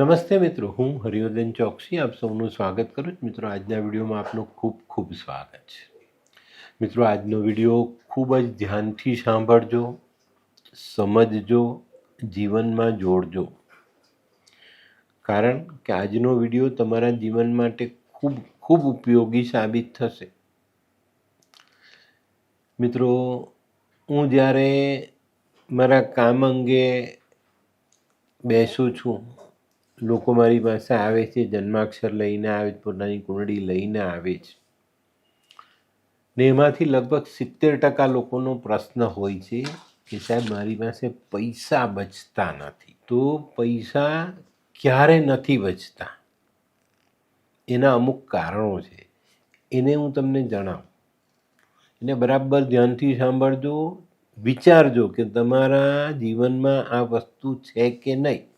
નમસ્તે મિત્રો, હું હરિવર્ધન ચોકસી, આપ સૌનું સ્વાગત કરું છું. મિત્રો, આજના વિડીયોમાં આપનું ખૂબ ખૂબ સ્વાગત છે. મિત્રો, આજનો વીડિયો ખૂબ જ ધ્યાનથી સાંભળજો, સમજજો, જીવનમાં જોડજો. કારણ કે આજનો વીડિયો તમારા જીવન માટે ખૂબ ખૂબ ઉપયોગી સાબિત થશે. મિત્રો, હું જ્યારે મારા કામ અંગે બેસું છું લોકો મારી પાસે આવે છે, જન્માક્ષર લઈને આવે છે, પોતાની કુંડળી લઈને આવે છે. ને એમાંથી લગભગ સિત્તેર ટકા લોકોનો પ્રશ્ન હોય છે કે સાહેબ, મારી પાસે પૈસા બચતા નથી. તો પૈસા ક્યારે નથી બચતા? એના અમુક કારણો છે. એને હું તમને જણાવું. એને બરાબર ધ્યાનથી સાંભળજો, વિચારજો કે તમારા જીવનમાં આ વસ્તુ છે કે નહીં.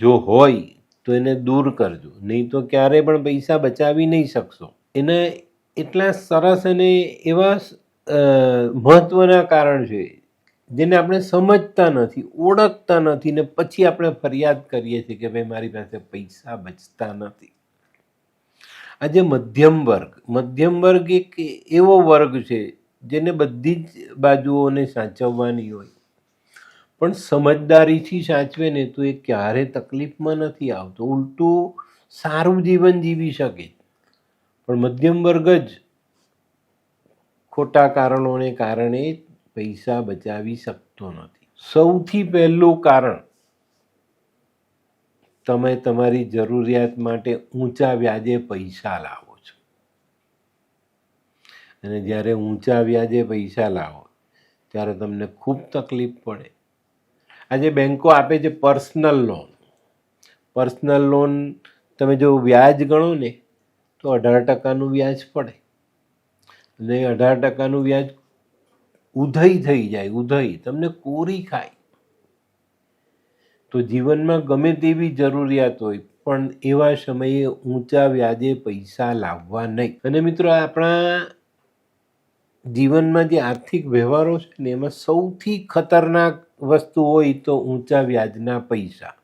જો હોય તો એને દૂર કરજો. નહીં તો ક્યારેય પણ પૈસા બચાવી નહીં શકશો. એને એટલા સરસ અને એવા મહત્ત્વના કારણ છે, જેને આપણે સમજતા નથી, ઓળખતા નથી ને પછી આપણે ફરિયાદ કરીએ છીએ કે ભાઈ મારી પાસે પૈસા બચતા નથી. આજે મધ્યમ વર્ગ મધ્યમ વર્ગ એક એવો વર્ગ છે જેને બધી જ બાજુઓને સાચવવાની હોય. પણ સમજદારીથી સાચવે ને તો એ ક્યારે તકલીફમાં નથી આવતો. ઉલટું સારું જીવન જીવી શકે. પણ મધ્યમ વર્ગ જ ખોટા કારણોને કારણે પૈસા બચાવી શકતો નથી. સૌથી પહેલું કારણ, તમે તમારી જરૂરિયાત માટે ઊંચા વ્યાજે પૈસા લાવો છો. અને જ્યારે ઊંચા વ્યાજે પૈસા લાવો, ત્યારે તમને ખૂબ તકલીફ પડે. આજે બેન્કો આપે છે પર્સનલ લોન. પર્સનલ લોન તમે જો વ્યાજ ગણો ને, તો અઢાર ટકાનું વ્યાજ પડે. અને અઢાર ટકાનું વ્યાજ ઉધઈ થઈ જાય, ઉધઈ. તમને કોરી ખાય. તો જીવનમાં ગમે તેવી જરૂરિયાત હોય, પણ એવા સમયે ઊંચા વ્યાજે પૈસા લાવવા નહીં. અને મિત્રો, આપણા જીવનમાં જે આર્થિક વ્યવહારો છે ને, એમાં સૌથી ખતરનાક વસ્તુ હોય તો ઊંચા વ્યાજના પૈસા.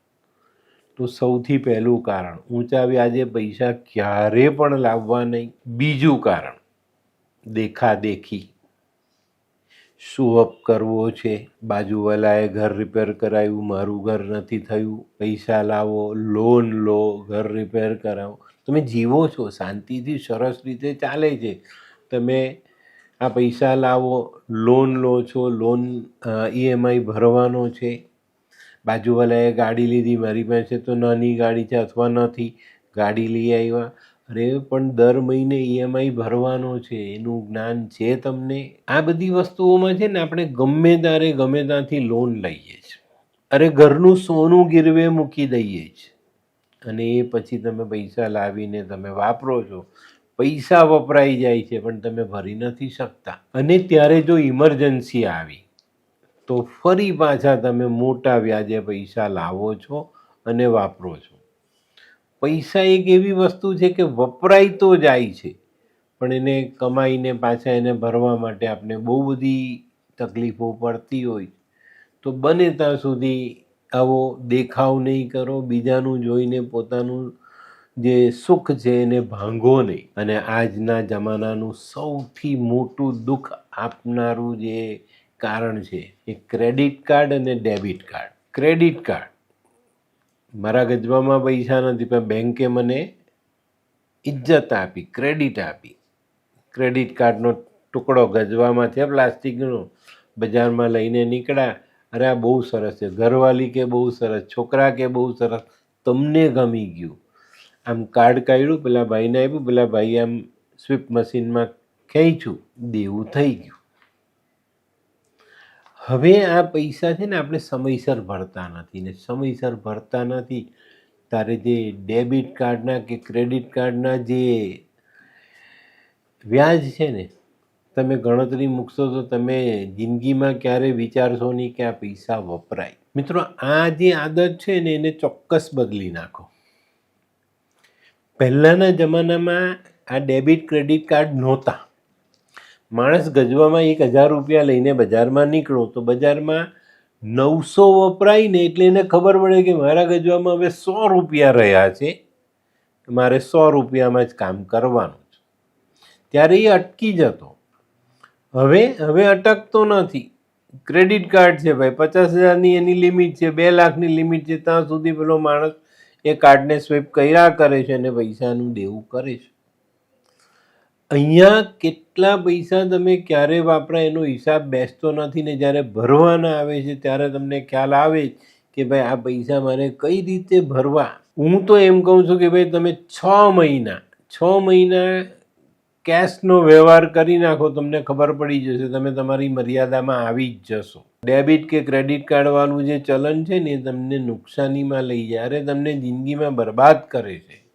તો સૌથી પહેલું કારણ, ઊંચા વ્યાજે પૈસા ક્યારે પણ લાવવા નહીં. બીજું કારણ, દેખાદેખી. શું અપ કરવો છે? બાજુવાલાએ ઘર રિપેર કરાવ્યું મારું ઘર નથી થયું. પૈસા લાવો લોન લો, ઘર રિપેર કરાવો. તમે જીવો છો, શાંતિથી સરસ રીતે ચાલે છે. તમે આ પૈસા લાવો લોન લો છો લોન ઈએમઆઈ ભરવાનો છે. બાજુવાલાએ ગાડી લીધી મારી પાસે તો નાની ગાડી છે અથવા નથી, ગાડી લઈ આવ્યા. અરે, પણ દર મહિને ઈએમઆઈ ભરવાનો છે, એનું જ્ઞાન છે તમને? આ બધી વસ્તુઓમાં છે ને આપણે ગમે ત્યારે ગમે ત્યાંથી લોન લઈએ છીએ. અરે, ઘરનું સોનું ગીરવે મૂકી દઈએ છીએ. અને એ પછી તમે પૈસા લાવીને તમે વાપરો છો. પૈસા વપરાઈ જાય છે, પણ તમે ભરી નથી શકતા. અને ત્યારે જો ઇમરજન્સી આવી, તો ફરી પાછા તમે મોટા વ્યાજે પૈસા લાવો છો અને વાપરો છો. પૈસા એક એવી વસ્તુ છે કે વપરાય તો જાય છે, પણ એને કમાઈને પાછા એને ભરવા માટે આપણે બહુ બધી તકલીફો પડતી હોય. તો બને ત્યાં સુધી આવો દેખાવ નહીં કરો, બીજાનું જોઈને પોતાનું જે સુખ છે એને ભાંગો નહીં. અને આજના જમાનાનું સૌથી મોટું દુઃખ આપનારું જે કારણ છે એ ક્રેડિટ કાર્ડ અને ડેબિટ કાર્ડ. Credit card. મારા ગજવામાં પૈસા નથી, પણ બેંકે મને ઇજ્જત આપી, ક્રેડિટ આપી. ક્રેડિટ કાર્ડનો ટુકડો ગજવામાં છે પ્લાસ્ટિકનો બજારમાં લઈને નીકળ્યા. અરે આ બહુ સરસ છે. ઘરવાલી કે બહુ સરસ, છોકરા કે બહુ સરસ, તમને ગમી ગયું. આમ કાર્ડ કાઢ્યું, પેલા ભાઈને આપ્યું, પેલા ભાઈ આમ સ્વીપ મશીનમાં ખેંચ્યું, દેવું થઈ ગયું. હવે આ પૈસા છે ને આપણે સમયસર ભરતા નથી ને સમયસર ભરતા નથી, તારે જે ડેબિટ કાર્ડના કે ક્રેડિટ કાર્ડના જે વ્યાજ છે ને, તમે ગણતરી મૂકશો તો તમે જિંદગીમાં ક્યારે વિચારશો નહીં કે આ પૈસા વપરાય. મિત્રો, આ જે આદત છે ને એને ચોક્કસ બદલી નાખો. પહેલાંના જમાનામાં આ ડેબિટ, ક્રેડિટ કાર્ડ નહોતા. માણસ ગજવામાં એક હજાર રૂપિયા લઈને બજારમાં નીકળો તો બજારમાં નવસો વપરાય ને એટલે એને ખબર પડે કે મારા ગજવામાં હવે સો રૂપિયા રહ્યા છે. મારે સો રૂપિયામાં જ કામ કરવાનું છે. ત્યારે એ અટકી જતો. હવે હવે અટકતો નથી. ક્રેડિટ કાર્ડ છે ભાઈ, પચાસ હજારની એની લિમિટ છે, બે લાખની લિમિટ છે, ત્યાં સુધી પેલો માણસ એ કાર્ડને સ્વેપ કર્યા કરે છે અને પૈસાનું દેવું કરે છે. અહીંયા કેટલા પૈસા તમે ક્યારે વાપરા એનો હિસાબ બેસતો નથી ને જ્યારે ભરવાના આવે છે ત્યારે તમને ખ્યાલ આવે કે ભાઈ આ પૈસા મારે કઈ રીતે ભરવા. હું તો એમ કહું છું કે ભાઈ તમે છ મહિના છ મહિના કેશનો વ્યવહાર કરી નાખો, તમને ખબર પડી જશે, તમે તમારી મર્યાદામાં આવી જ જશો. ડેબિટ કે ક્રેડિટ કાર્ડવાળું જે ચલન છે ને, એ તમને નુકસાનીમાં લઈ જાય. અરે, તમને જિંદગીમાં બરબાદ કરે છે.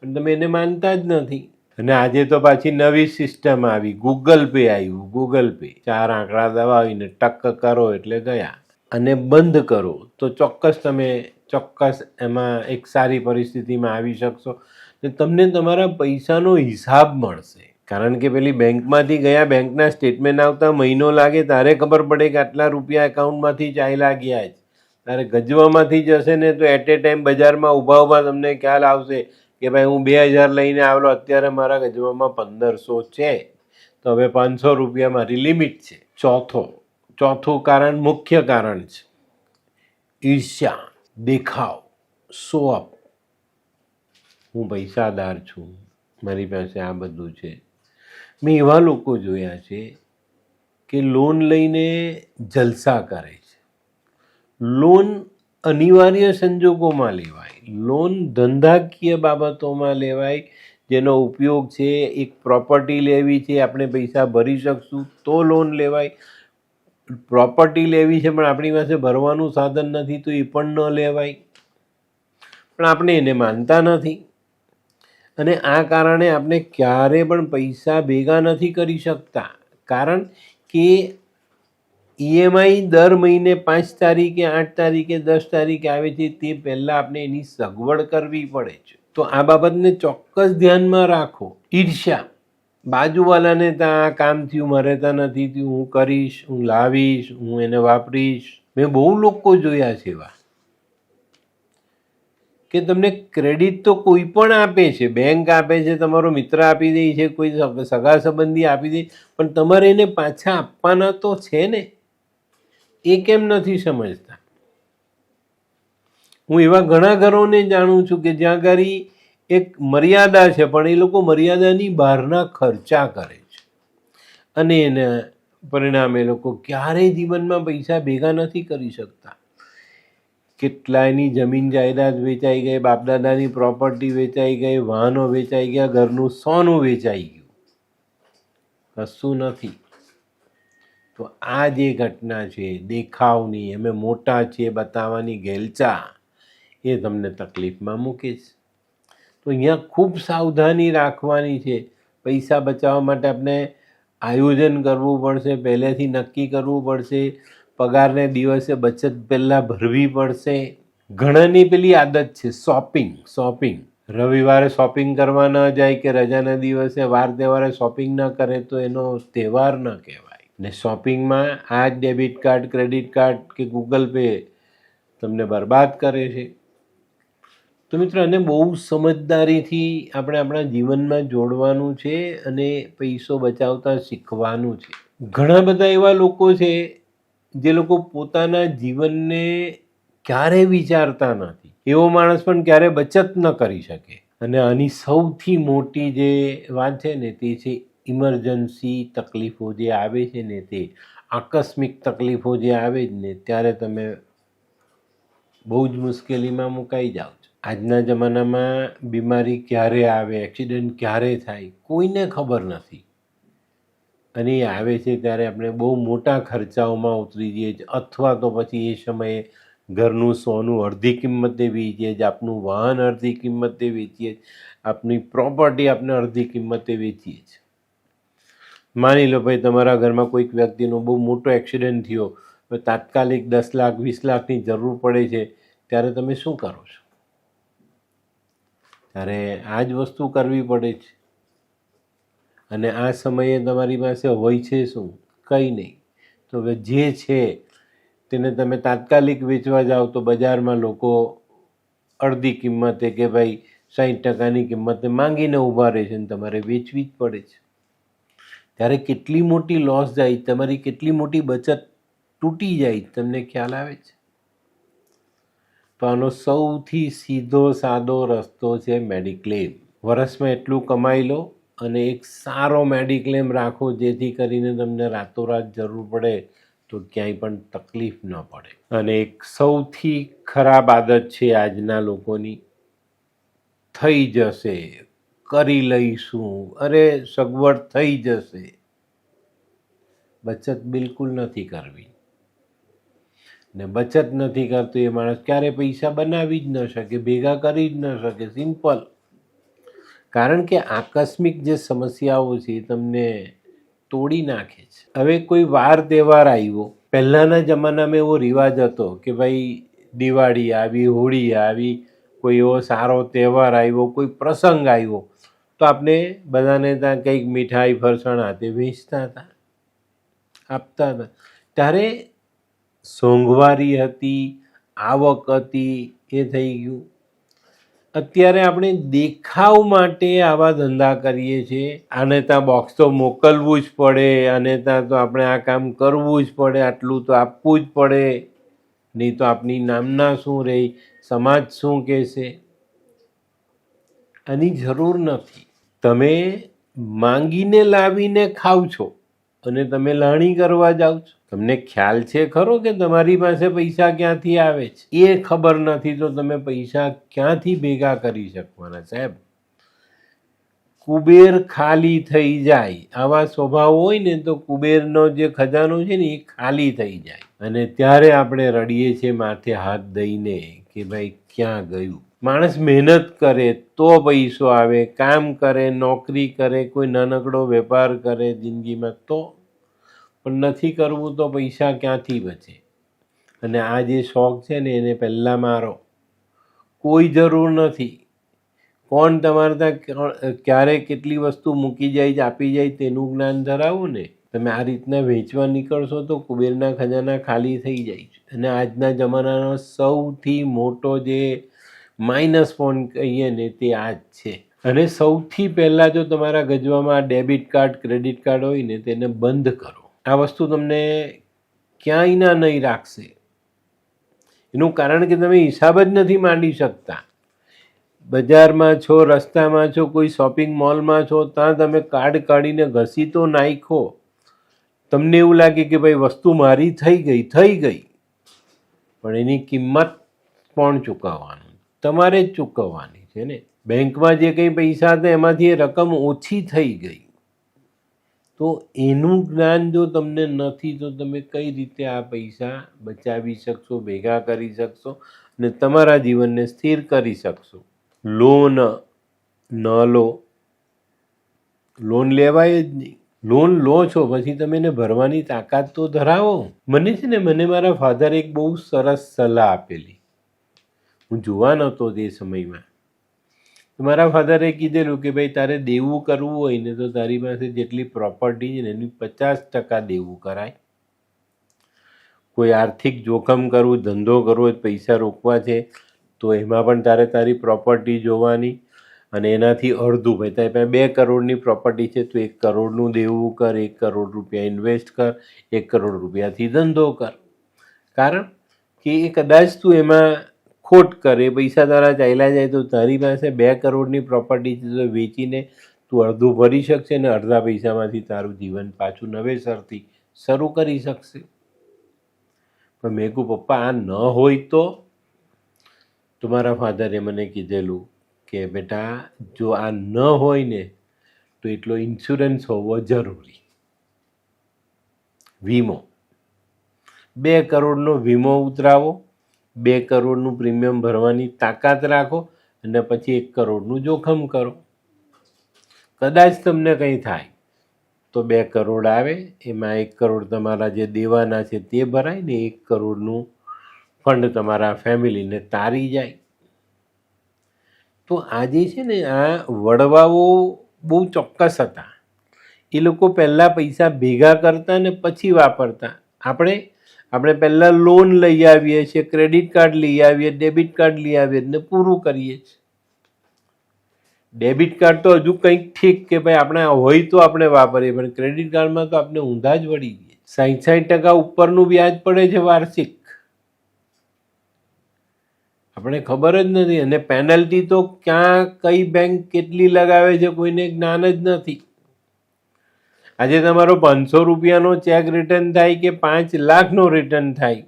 પણ તમે એને માનતા જ નથી. અને આજે તો પાછી નવી સિસ્ટમ આવી. ગૂગલ પે આવ્યું, ગૂગલ પે. ચાર આંકડા દબાવીને ટક કરો એટલે ગયા. અને બંધ કરો. તો ચોક્કસ તમે ચોક્કસ એમાં એક સારી પરિસ્થિતિમાં આવી શકશો. ને તમને તમારા પૈસાનો હિસાબ મળશે. કારણ કે પેલી બેંકમાંથી ગયા બેંકના સ્ટેટમેન્ટ આવતા મહિનો લાગે, તારે ખબર પડે કે આટલા રૂપિયા એકાઉન્ટમાંથી ચાલ્યા ગયા જ તારે ગજવામાંથી જશે ને તો એટ એ ટાઈમ બજારમાં ઊભા ઊભા તમને ખ્યાલ આવશે કે ભાઈ હું બે હજાર લઈને આવેલો, અત્યારે મારા ગજવામાં પંદરસો છે. તો હવે પાંચસો રૂપિયા મારી લિમિટ છે. ચોથો, ચોથું કારણ મુખ્ય કારણ છે. ઈર્ષ્યા, દેખાવ સો અપ હું પૈસાદાર છું. મારી પાસે આ બધું છે. મેં એવા લોકો જોયા છે કે લોન લઈને જલસા કરે છે. લોન અનિવાર્ય સંજોગોમાં લેવાય. લોન ધંધાકીય બાબતોમાં લેવાય. જેનો ઉપયોગ છે, એક પ્રોપર્ટી લેવી છે, આપણે પૈસા ભરી શકશું તો લોન લેવાય. પ્રોપર્ટી લેવી છે, પણ આપણી પાસે ભરવાનું સાધન નથી તો એ પણ ન લેવાય. પણ આપણે એને માનતા નથી. અને આ કારણે આપણે ક્યારે પણ પૈસા ભેગા નથી કરી શકતા. કારણ કે ઈએમઆઈ દર મહિને પાંચ તારીખે, આઠ તારીખે, દસ તારીખે આવે છે, તે પહેલાં આપણે એની સગવડ કરવી પડે છે. તો આ બાબતને ચોક્કસ ધ્યાનમાં રાખો. ઈર્ષ્યા. બાજુવાલાને ત્યાં આ કામ થયું, મારે ત્યાં નથી થયું, હું કરીશ, હું લાવીશ, હું એને વાપરીશ. મેં બહુ લોકો જોયા છે એવા. કે તમને ક્રેડિટ તો કોઈ પણ આપે છે બેંક આપે છે, તમારો મિત્ર આપી દે છે કોઈ સગા સંબંધી આપી દે, પણ તમારે એને પાછા આપવાના તો છે ને? એ કેમ નથી સમજતા? હું એવા ઘણા ઘરોને જાણું છું કે જ્યાં ઘરી એક મર્યાદા છે, પણ એ લોકો મર્યાદાની બહારના ખર્ચા કરે છે. અને એના પરિણામે એ લોકો ક્યારેય જીવનમાં પૈસા ભેગા નથી કરી શકતા. કેટલાયની જમીન જાયદાદ વેચાઈ ગઈ, બાપદાદાની પ્રોપર્ટી વેચાઈ ગઈ, વાહનો વેચાઈ ગયા, ઘરનું સોનું વેચાઈ ગયું. કશું નથી. તો આ જે ઘટના છે, દેખાવની અમે મોટા છીએ બતાવવાની ગેલચા, એ તમને તકલીફમાં મૂકે છે. તો અહીંયા ખૂબ સાવધાની રાખવાની છે. પૈસા બચાવવા માટે આપણે આયોજન કરવું પડશે, પહેલેથી નક્કી કરવું પડશે. પગારને દિવસે બચત પહેલાં ભરવી પડશે. ઘણાની પેલી આદત છે શોપિંગ શોપિંગ. રવિવારે શોપિંગ કરવા ન જાય કે રજાના દિવસે વાર તહેવારે શોપિંગ ન કરે તો એનો તહેવાર ન કહેવાય. ને શોપિંગમાં આ જ ડેબિટ કાર્ડ, ક્રેડિટ કાર્ડ કે ગૂગલ પે તમને બરબાદ કરે છે. તો મિત્રો, આને બહુ સમજદારીથી આપણે આપણા જીવનમાં જોડવાનું છે અને પૈસો બચાવતા શીખવાનું છે. ઘણા બધા એવા લોકો છે જે લોકો પોતાના જીવનને ક્યારેય વિચારતા નથી. એવો માણસ પણ ક્યારે બચત ન કરી શકે. અને આની સૌથી મોટી જે વાત છે ને તે છે ઇમરજન્સી તકલીફો જે આવે છે ને તે, આકસ્મિક તકલીફો જે આવે જ ને ત્યારે તમે બહુ જ મુશ્કેલીમાં મુકાઈ જાઓ છો. આજના જમાનામાં બીમારી ક્યારે આવે, એક્સિડન્ટ ક્યારે થાય, કોઈને ખબર નથી. અને એ આવે છે ત્યારે આપણે બહુ મોટા ખર્ચાઓમાં ઉતરી જઈએ છીએ. અથવા તો પછી એ સમયે ઘરનું સોનું અડધી કિંમતે વેચીએ છીએ, આપનું વાહન અડધી કિંમતે વેચીએ આપની પ્રોપર્ટી આપણે અડધી કિંમતે વેચીએ છીએ. માની લો ભાઈ, તમારા ઘરમાં કોઈક વ્યક્તિનો બહુ મોટો એક્સિડન્ટ થયો તાત્કાલિક દસ લાખ, વીસ લાખની જરૂર પડે છે, ત્યારે તમે શું કરો છો? ત્યારે આ જ વસ્તુ કરવી પડે છે. અને આ સમયે તમારી પાસે હોય છે શું? કંઈ નહીં. તો હવે જે છે, તેને તમે તાત્કાલિક વેચવા જાઓ તો બજારમાં લોકો અડધી કિંમતે કે ભાઈ સાઠ ટકાની કિંમતે માંગીને ઊભા રહે છે અને તમારે વેચવી જ પડે છે. ત્યારે કેટલી મોટી લોસ જાય, તમારી કેટલી મોટી બચત તૂટી જાય, તમને ખ્યાલ આવે છે? તો આનો સૌથી સીધો સાદો રસ્તો છે મેડિક્લેમ. વર્ષમાં એટલું કમાઈ લો અને એક સારો મેડિક્લેમ રાખો, જેથી કરીને તમને રાતોરાત જરૂર પડે તો ક્યાંય પણ તકલીફ ન પડે. અને એક સૌથી ખરાબ આદત છે આજના લોકોની, થઈ જશે, કરી લઈશું. અરે, સગવડ થઈ જશે. બચત બિલકુલ નથી કરવી. ને બચત નથી કરતો એ માણસ ક્યારે પૈસા બનાવી જ ન શકે, ભેગા કરી જ ન શકે, સિમ્પલ. કારણ કે આકસ્મિક જે સમસ્યાઓ છે એ તમને તોડી નાખે છે. હવે કોઈ વાર તહેવાર આવ્યો, પહેલાંના જમાનામાં એવો રિવાજ હતો કે ભાઈ, દિવાળી આવી, હોળી આવી, કોઈ એવો સારો તહેવાર આવ્યો, કોઈ પ્રસંગ આવ્યો, તો આપણે બધાને ત્યાં કંઈક મીઠાઈ, ફરસાણ હાથે વેચતા હતા, આપતા હતા. ત્યારે સોંઘવારી હતી, આવક હતી, એ થઈ ગયું. અત્યારે આપણે દેખાવ માટે આવા ધંધા કરીએ છીએ. આને ત્યાં બોક્સ તો મોકલવું જ પડે, અને ત્યાં તો આપણે આ કામ કરવું જ પડે, આટલું તો આપવું જ પડે. નહીં તો આપની નામના શું રહે, સમાજ શું કહેશે? આની જરૂર નથી. તમે માંગીને લાવીને ખાવ છો. અને તમે લાણી કરવા જાઓ છો. તમને ખ્યાલ છે ખરો કે તમારી પાસે પૈસા ક્યાંથી આવે છે? એ ખબર નથી તો તમે પૈસા ક્યાંથી ભેગા કરી શકવાના સાહેબ? કુબેર ખાલી થઈ જાય. આવા સ્વભાવ હોય ને તો કુબેરનો જે ખજાનો છે ને એ ખાલી થઈ જાય. અને ત્યારે આપણે રડીએ છીએ માથે હાથ દઈને કે ભાઈ ક્યાં ગયું? માણસ મહેનત કરે તો પૈસો આવે, કામ કરે, નોકરી કરે, કોઈ નાનકડો વેપાર કરે જિંદગીમાં તો, પણ નથી કરવું તો પૈસા ક્યાંથી બચે? અને આ જે શોખ છે ને એને પહેલાં મારો. કોઈ જરૂર નથી. કોણ તમારે ત્યાં ક્યારે કેટલી વસ્તુ મૂકી જાય, આપી જાય તેનું જ્ઞાન ધરાવું ને. તમે આ રીતના વેચવા નીકળશો તો કુબેરના ખજાના ખાલી થઈ જાય છે. અને આજના જમાનાનો સૌથી મોટો જે માઇનસ ફોન કહીએ ને તે આ જ છે. અને સૌથી પહેલાં જો તમારા ગજવામાં ડેબિટ કાર્ડ, ક્રેડિટ કાર્ડ હોય ને તેને બંધ કરો. આ વસ્તુ તમને ક્યાંય ના નહીં રાખશે. એનું કારણ કે તમે હિસાબ જ નથી માંડી શકતા. બજારમાં છો, રસ્તામાં છો, કોઈ શોપિંગ મોલમાં છો, ત્યાં તમે કાર્ડ કાઢીને ઘસી તો નાખો. તમને એવું લાગે કે ભાઈ વસ્તુ મારી થઈ ગઈ થઈ ગઈ. પણ એની કિંમત પણ ચૂકવવાનું? તમારે જ ચૂકવવાની છે ને? બેંકમાં જે કંઈ પૈસા હતા, એમાંથી એ રકમ ઓછી થઈ ગઈ. તો એનું જ્ઞાન જો તમને નથી, તો તમે કઈ રીતે આ પૈસા બચાવી શકશો, ભેગા કરી શકશો અને તમારા જીવનને સ્થિર કરી શકશો? લોન ન લો. લોન લેવાય જ નહીં. લોન લો છો, પછી તમે એને ભરવાની તાકાત તો ધરાવો. મને છે ને, મને મારા ફાધર એક બહુ સરસ સલાહ આપેલી. હું જોવાનો હતો તે સમયમાં. મારા ફાધરે કીધેલું કે ભાઈ, તારે દેવું કરવું હોય ને તો તારી પાસે જેટલી પ્રોપર્ટી છે ને એની પચાસ ટકા દેવું કરાય. કોઈ આર્થિક જોખમ કરવું, ધંધો કરવો, પૈસા રોકવા છે, તો એમાં પણ તારે તારી પ્રોપર્ટી જોવાની અને એનાથી અડધું ભાઈ. તારી પાસે બે કરોડની પ્રોપર્ટી છે, તો એક કરોડનું દેવું કર, એક કરોડ રૂપિયા ઇન્વેસ્ટ કર, એક કરોડ રૂપિયાથી ધંધો કર. કારણ કે એ કદાચ તું એમાં ખોટ કરે, પૈસા તારા ચાલ્યા જાય તો તારી પાસે બે કરોડની પ્રોપર્ટી છે વેચીને તું અડધું ભરી શકશે ને અડધા પૈસામાંથી તારું જીવન પાછું નવેસરથી શરૂ કરી શકશે. પણ મેં કહું પપ્પા, આ ન હોય તો? તમારા મારા ફાધરે મને કીધેલું કે, બેટા, જો આ ન હોય ને તો એટલો ઇન્સ્યોરન્સ હોવો જરૂરી. વીમો. બે કરોડનો વીમો ઉતરાવો. બે કરોડનું પ્રીમિયમ ભરવાની તાકાત રાખો અને પછી એક કરોડનું જોખમ કરો. કદાચ તમને કંઈ થાય તો બે કરોડ આવે, એમાં એક કરોડ તમારા જે દેવાના છે તે ભરાય ને એક કરોડનું ફંડ તમારા ફેમિલીને તારી જાય. તો આજે છે ને, આ વડવાઓ બહુ ચોક્કસ હતા. એ લોકો પહેલાં પૈસા ભેગા કરતા ને પછી વાપરતા. આપણે આપણે પહેલાં લોન લઈ આવીએ છીએ ક્રેડિટ કાર્ડ લઈ આવીએ ડેબિટ કાર્ડ લઈ આવીએ ને પૂરું કરીએ છીએ. ડેબિટ કાર્ડ તો હજુ કંઈક ઠીક કે ભાઈ આપણે હોય તો આપણે વાપરીએ, પણ ક્રેડિટ કાર્ડમાં તો આપણે ઊંધા જ વળી ગઈએ. સાઠ સાઠ ટકા ઉપરનું વ્યાજ પડે છે વાર્ષિક. આપણે ખબર જ નથી, અને પેનલ્ટી તો ક્યાં, કઈ બેંક કેટલી લગાવે છે કોઈને જ્ઞાન જ નથી. આજે તમારો પાંચસો રૂપિયાનો ચેક રિટર્ન થાય કે પાંચ લાખનો રિટર્ન થાય?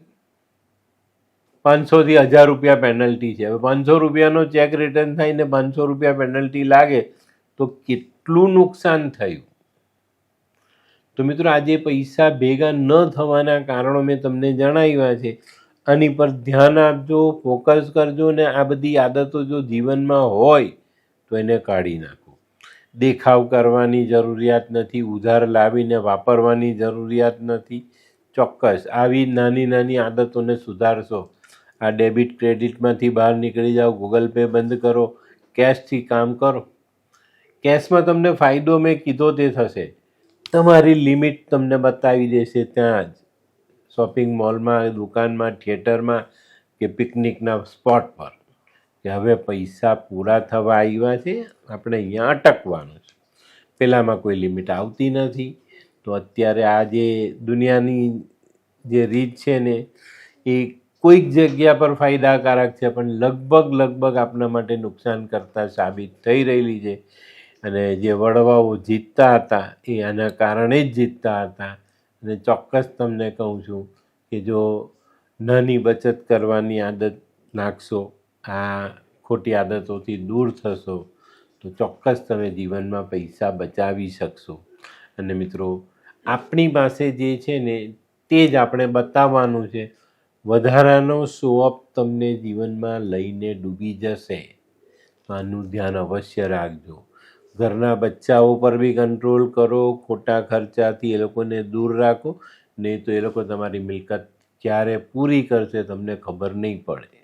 પાંચસોથી હજાર રૂપિયા પેનલ્ટી છે. હવે પાંચસો રૂપિયાનો ચેક રિટર્ન થાય ને પાંચસો રૂપિયા પેનલ્ટી લાગે તો કેટલું નુકસાન થયું? તો મિત્રો આજે પૈસા ભેગા ન થવાના કારણો મેં તમને જણાવ્યા છે. આની પર ધ્યાન આપજો ફોકસ કરજો ને આ બધી આદતો જો જીવનમાં હોય તો એને કાઢી નાખો. દેખાવ કરવાની જરૂરિયાત નથી, ઉધાર લાવીને વાપરવાની જરૂરિયાત નથી. ચોક્કસ, આવી નાની નાની આદતોને સુધારશો. આ ડેબિટ ક્રેડિટમાંથી બહાર નીકળી જાઓ, ગૂગલ પે બંધ કરો, કેશથી કામ કરો. કેશમાં તમને ફાયદો મેં કીધો તે થશે. તમારી લિમિટ તમને બતાવી દેશે ત્યાં જ. શોપિંગ મોલમાં, દુકાનમાં, થિયેટરમાં કે પિકનિકના સ્પોટ પર. કે હવે પૈસા પૂરા થવા આવ્યા છે, આપણે અહીંયા અટકવાનું છે. પહેલાંમાં કોઈ લિમિટ આવતી નથી. તો અત્યારે આ જે દુનિયાની જે રીત છે ને, એ કોઈક જગ્યા પર ફાયદાકારક છે, પણ લગભગ લગભગ આપણા માટે નુકસાન કરતા સાબિત થઈ રહેલી છે. અને જે વડવાઓ જીતતા હતા, એ આના કારણે જ જીતતા હતા. અને ચોક્કસ તમને કહું છું કે જો નાની બચત કરવાની આદત નાખશો આ ખોટી આદતોથી દૂર થશો, તો ચોક્કસ તમે જીવનમાં પૈસા બચાવી શકશો. અને મિત્રો, આપણી પાસે જે છે ને, તે જ આપણે બતાવવાનું છે. વધારાનો શો અપ તમને જીવનમાં લઈને ડૂબી જશે. આનું ધ્યાન અવશ્ય રાખજો. ઘરના બચ્ચાઓ પર બી કંટ્રોલ કરો, ખોટા ખર્ચાથી એ લોકોને દૂર રાખો, નહીં તો એ લોકો તમારી મિલકત ક્યારે પૂરી કરશે તમને ખબર નહીં પડે.